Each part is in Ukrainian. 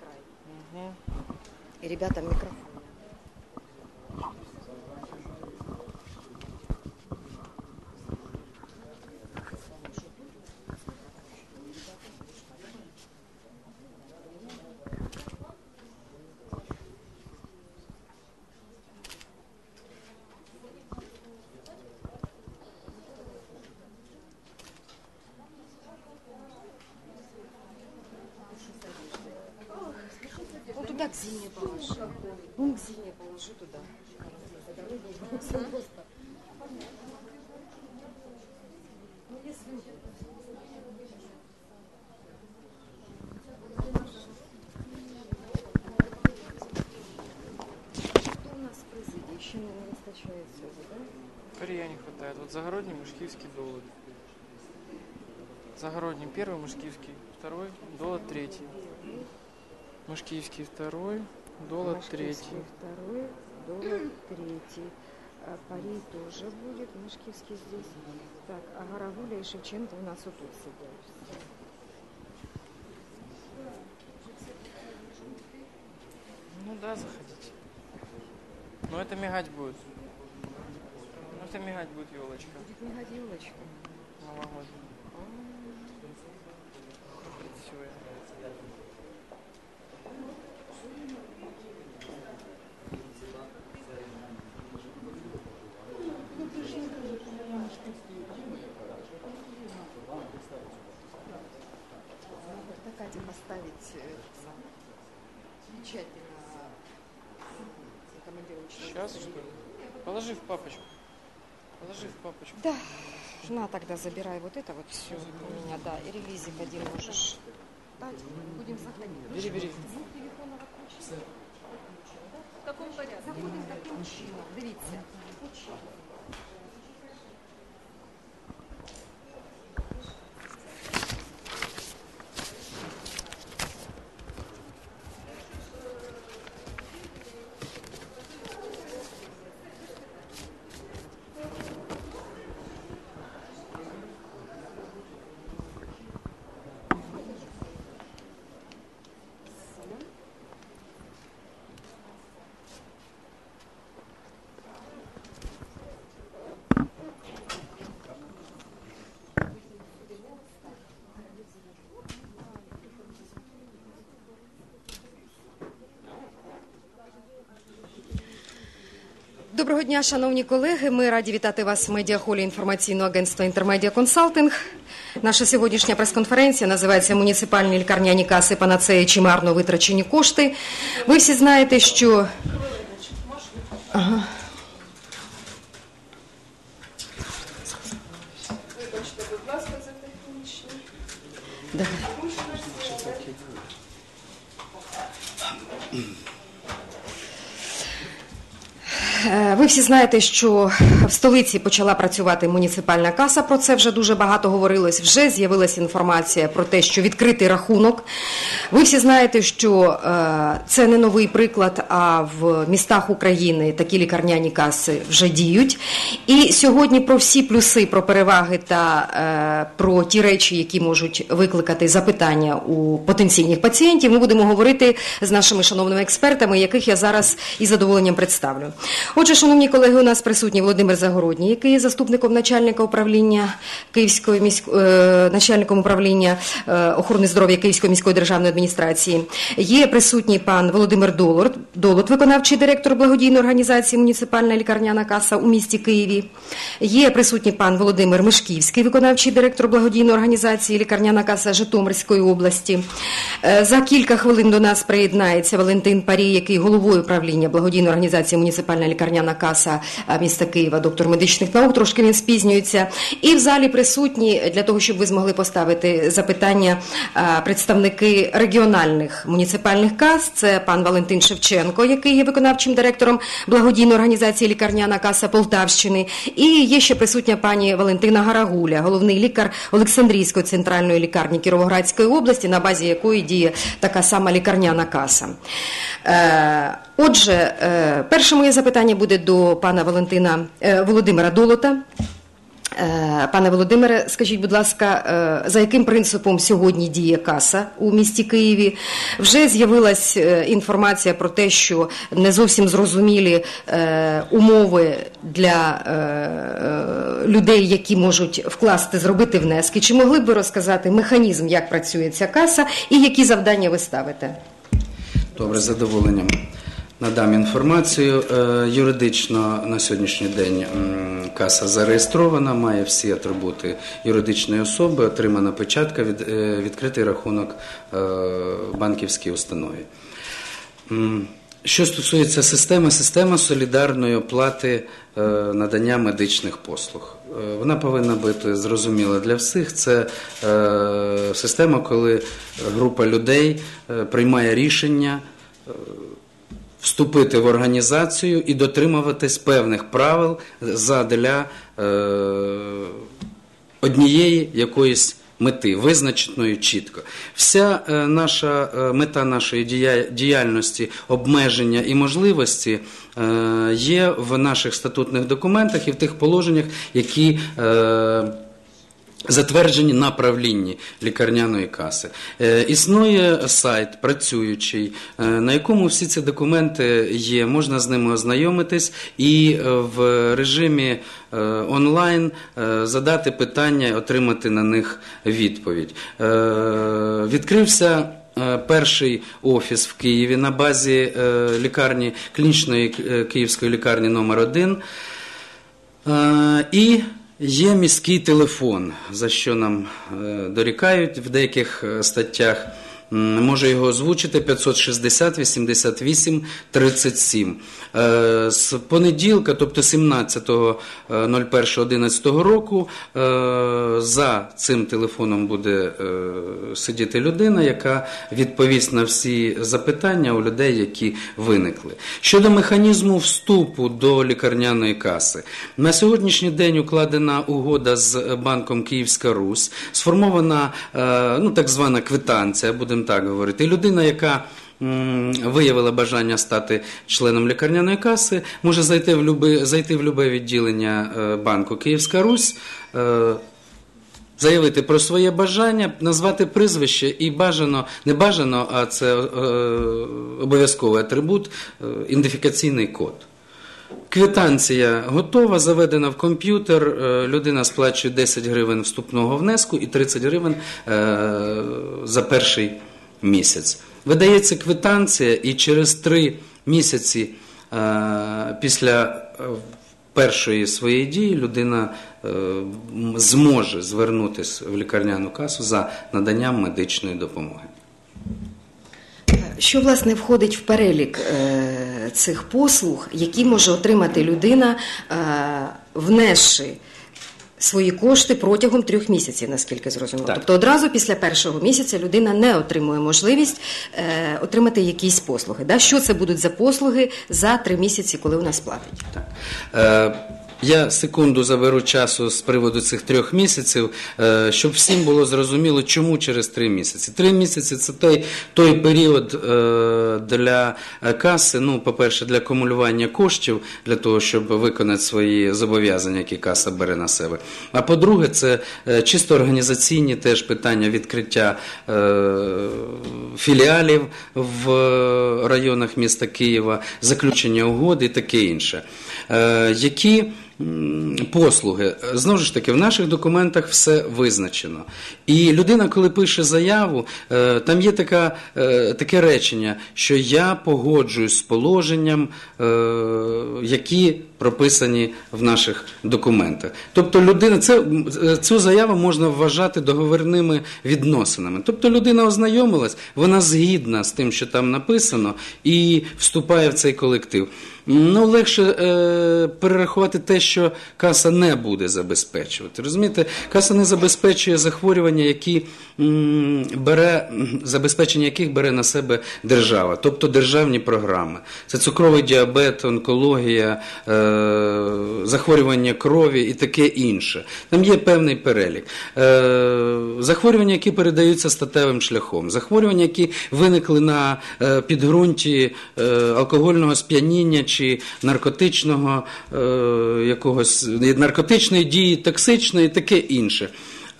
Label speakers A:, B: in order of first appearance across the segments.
A: край. И ребятам микрофон. к зиме положу. Ну, к зиме положу туда. Супосто. У нас Корея не
B: хватает. Вот загородний мужкивский доллар. Загородний первый мужкивский, второй доллар третий. Мышкивский второй,
A: Машкевский
B: третий.
A: второй, Доллар третий. А Парей тоже будет, Мышкивский здесь. Так, а Гарагуля и Шевченко у нас вот тут сидят.
B: Ну да, заходите. Но это мигать будет. Ну это мигать будет елочка
A: Будет мигать елочка.
B: новогодняя.
A: Поставить э, печать на командировочную.
B: Сейчас что ли? Положи в папочку. Положи в папочку.
A: Да, на тогда забирай вот это вот все у меня, да, и релизик один можешь дать. Будем заходить.
B: Бери, бери.
A: Звук телефона відключений. В такому порядку. Заходимо таким чином. Дивіться. Доброго дня, шановні колеги. Ми раді вітати вас в медіахолі інформаційного агентства Інтермедіа Консалтинг. Наша сьогоднішня прес-конференція називається Муніципальні лікарняні каси панацеї чи марно витрачені кошти. Ви всі знаєте, що Давай. Е, Ви всі знаєте, що в столиці почала працювати муніципальна каса. Про це вже дуже багато говорилось. Вже з'явилася інформація про те, що відкритий рахунок. Ви всі знаєте, що е, це не новий приклад, а в містах України такі лікарняні каси вже діють. І сьогодні про всі плюси, про переваги та е, про ті речі, які можуть викликати запитання у потенційних пацієнтів, ми будемо говорити з нашими шановними експертами, яких я зараз із задоволенням представлю. Отже, шановні колеги, у нас присутній Володимир Загородній, який є заступником начальника управління Київської міської е, начальником управління е, охорони здоров'я Київської міської державної адміністрації. Є присутній пан Володимир Долот, Долот, виконавчий директор благодійної організації Муніципальна лікарняна каса у місті Києві. Є присутній пан Володимир Мишківський, виконавчий директор благодійної організації Лікарняна каса Житомирської області. Е, За кілька хвилин до нас приєднається Валентин Парій, який головою управління благодійної організації Муніципальна лікарняна каса е, міста Києва, доктор медичних наук. Трошки він спізнюється. І в залі присутні для того, щоб ви змогли поставити запитання е, представники регіональних муніципальних кас. Це пан Валентин Шевченко, який є виконавчим директором благодійної організації Лікарняна каса Полтавщини. І є ще присутня пані Валентина Гарагуля, головний лікар Олександрійської центральної лікарні Кіровоградської області, на базі якої діє така сама лікарняна каса. Е, Отже, перше моє запитання буде до пана Валентина е, Володимира Долота. Е, Пане Володимире, скажіть, будь ласка, е, за яким принципом сьогодні діє каса у місті Києві? Вже з'явилась інформація про те, що не зовсім зрозумілі умови для людей, які можуть вкласти, зробити внески. Чи могли б ви розказати механізм, як працює ця каса і які завдання ви ставите?
C: Добре, задоволенням надам інформацію. Е, Юридично на сьогоднішній день каса зареєстрована, має всі атрибути юридичної особи, отримана печатка, від, е, відкритий рахунок е, банківській установі. Що стосується системи, система солідарної оплати надання медичних послуг. Вона повинна бути зрозуміла для всіх. Це система, коли група людей приймає рішення вступити в організацію і дотримуватись певних правил задля е, однієї якоїсь мети, визначеної чітко. Вся е, наша е, мета нашої дія- діяльності, обмеження і можливості е, є в наших статутних документах і в тих положеннях, які. Затверджені на правлінні лікарняної каси. Е, існує сайт працюючий, е, на якому всі ці документи є, можна з ними ознайомитись і е, в режимі онлайн задати питання отримати на них відповідь. Відкрився. Перший офіс в Києві на базі лікарні клінічної київської лікарні номер 1 Е, І є міський телефон, за що нам е, дорікають в деяких е, статтях. М, Можу його озвучити 560 88 37. Е, З понеділка, тобто 17.01.11 року, е, за цим телефоном буде е, сидіти людина, яка відповість на всі запитання у людей, які виникли. Щодо механізму вступу до лікарняної каси, на сьогоднішній день укладена угода з банком Київська Русь, сформована е, ну, так звана квитанція, будемо так говорити. Людина, яка виявила бажання стати членом лікарняної каси, може зайти в любе, зайти в любе відділення е, банку Київська Русь. е, Заявити про своє бажання, назвати прізвище і бажано, не бажано, а це е, обов'язковий атрибут, ідентифікаційний код. Квитанція готова, заведена в комп'ютер. Людина сплачує 10 гривень вступного внеску і 30 гривень за перший місяць. Видається квитанція, і через 3 місяці е, після е, першої своєї дії людина е, зможе звернутися в лікарняну касу за наданням медичної допомоги.
A: Що власне входить в перелік цих послуг, які може отримати людина, внесши свої кошти протягом трьох місяців, наскільки зрозуміло?
C: Так.
A: Тобто одразу після першого місяця людина не отримує можливість е, отримати якісь послуги. Да? Що це будуть за послуги за три місяці, коли вона сплатить?
C: Так. Е, я секунду заберу часу з приводу цих трьох місяців, е, щоб всім було зрозуміло, чому через три місяці. Три місяці це той, той період е, для е, каси, ну, по-перше, для акумулювання коштів, для того, щоб виконати свої зобов'язання, які каса бере на себе. А по-друге, це чисто організаційні теж питання відкриття філіалів в районах міста Києва, заключення угоди і таке інше. Які послуги? Знову ж таки, в наших документах все визначено. І людина, коли пише заяву, е, там є така, е, таке речення, що я погоджуюсь з положенням, е, які прописані в наших документах. Тобто людина, це, цю заяву можна вважати договірними відносинами. Тобто людина ознайомилась, вона згідна з тим, що там написано, і вступає в цей колектив. Ну, легше е, перерахувати те, що каса не буде забезпечувати. Розумієте, каса не забезпечує захворювання, які бере, забезпечення яких бере на себе держава, тобто державні програми. Це цукровий діабет, онкологія, е, захворювання крові і таке інше. Там є певний перелік. Е, захворювання, які передаються статевим шляхом, захворювання, які виникли на е, підґрунті е, алкогольного сп'яніння чи наркотичного е, якогось наркотичної дії, токсичної, таке інше.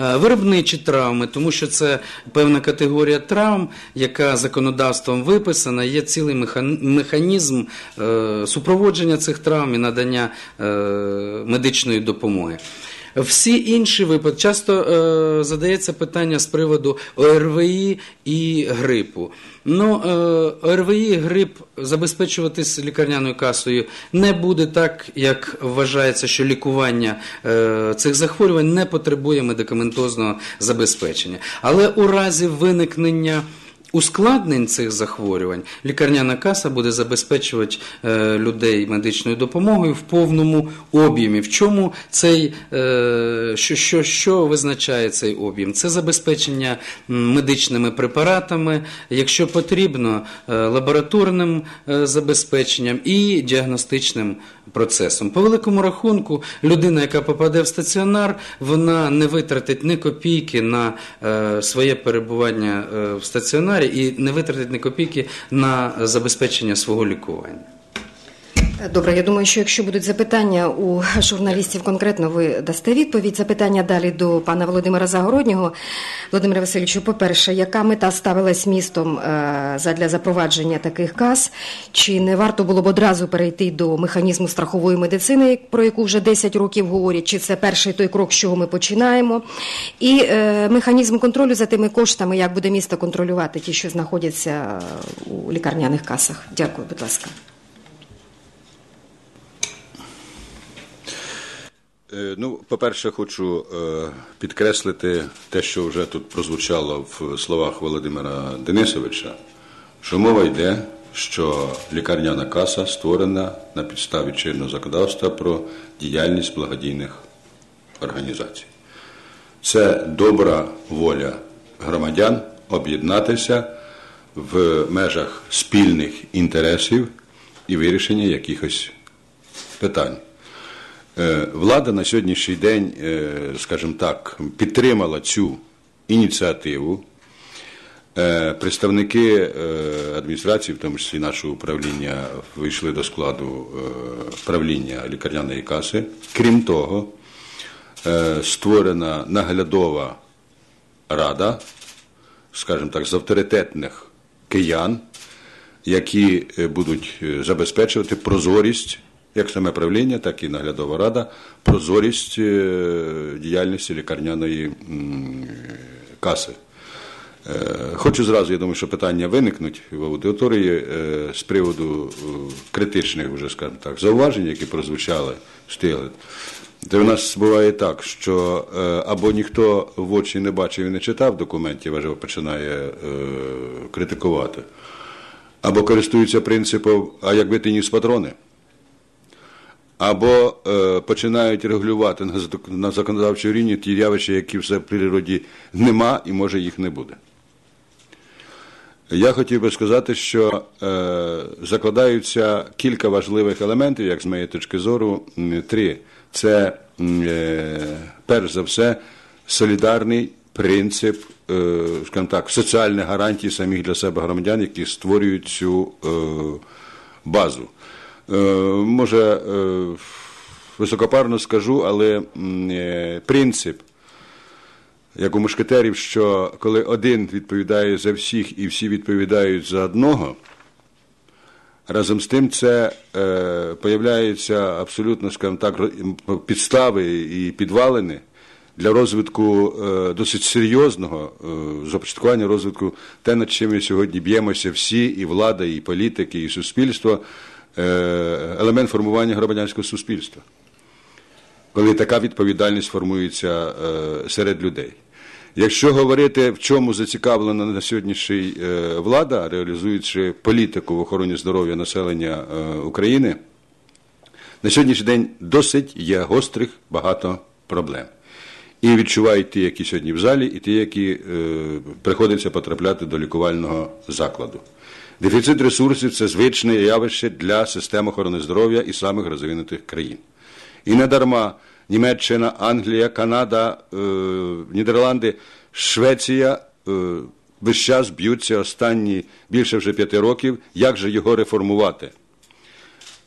C: Е, Виробничі травми, тому що це певна категорія травм, яка законодавством виписана, є цілий механізм е, супроводження цих травм і надання медичної допомоги. Всі інші випадки часто е, задається питання з приводу ОРВІ і грипу. Ну, е, ОРВІ грип забезпечуватись лікарняною касою не буде так, як вважається, що лікування е, цих захворювань не потребує медикаментозного забезпечення. Але у разі виникнення ускладнень цих захворювань лікарняна каса буде забезпечувати е, людей медичною допомогою в повному об'ємі. В чому цей е, що, що, що визначає цей об'єм? Це забезпечення медичними препаратами, якщо потрібно, е, лабораторним забезпеченням і діагностичним процесом. По великому рахунку, людина, яка попаде в стаціонар, вона не витратить ні копійки на е, своє перебування е, в стаціонарі і не витратить ні копійки на забезпечення свого лікування.
A: Добре, я думаю, що якщо будуть запитання у журналістів конкретно, ви дасте відповідь. Запитання далі до пана Володимира Загороднього. Володимире Васильовичу, по-перше, яка мета ставилась містом е, задля запровадження таких каз? Чи не варто було б одразу перейти до механізму страхової медицини, про яку вже 10 років говорять? Чи це перший той крок, з чого ми починаємо? І е, механізм контролю за тими коштами, як буде місто контролювати ті, що знаходяться у лікарняних касах? Дякую, будь ласка.
D: Ну, по-перше, хочу е, підкреслити те, що вже тут прозвучало в словах Володимира Денисовича, що мова йде, що лікарняна каса створена на підставі чинного законодавства про діяльність благодійних організацій. Це добра воля громадян об'єднатися в межах спільних інтересів і вирішення якихось питань. Е, Влада на сьогоднішній день, е, скажімо так, підтримала цю ініціативу. Е, Представники адміністрації, в тому числі нашого управління, вийшли до складу правління лікарняної каси. Крім того, створена наглядова рада, скажімо так, з авторитетних киян, які будуть забезпечувати прозорість як саме правління, так і наглядова рада, прозорість е, діяльності лікарняної каси. Е, Хочу зразу, я думаю, що питання виникнуть в аудиторії е, з приводу критичних, вже скажімо так, зауважень, які прозвучали, встигли. Де в нас буває так, що або ніхто в очі не бачив і не читав документів, а починає е, критикувати, або користується принципом, а якби ти ніс патрони або е, починають регулювати на, зак- на законодавчому рівні ті явища, які все в природі нема і може їх не буде. Я хотів би сказати, що е, закладаються кілька важливих елементів, як з моєї точки зору, три. Це, е, перш за все, солідарний принцип, е, так, соціальних гарантій самих для себе громадян, які створюють цю е, базу. Е, може, е, високопарно скажу, але е, принцип, як у мушкетерів, що коли один відповідає за всіх і всі відповідають за одного, разом з тим це появляються абсолютно, скажімо так, підстави і підвалини для розвитку досить серйозного започаткування розвитку те, над чим ми сьогодні б'ємося всі, і влада, і політики, і суспільство, елемент формування громадянського суспільства коли така відповідальність формується е, серед людей. Якщо говорити, в чому зацікавлена на сьогоднішній е, влада, реалізуючи політику в охороні здоров'я населення е, України, на сьогоднішній день досить є гострих багато проблем. І відчувають ті, які сьогодні в залі, і ті, які е, приходиться потрапляти до лікувального закладу. Дефіцит ресурсів це звичне явище для систем охорони здоров'я і самих розвинутих країн. І не дарма Німеччина, Англія, Канада, е, Нідерланди, Швеція е, весь час б'ються останні більше вже п'яти років, як же його реформувати.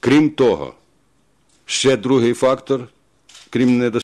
D: Крім того, ще другий фактор, крім недостатку.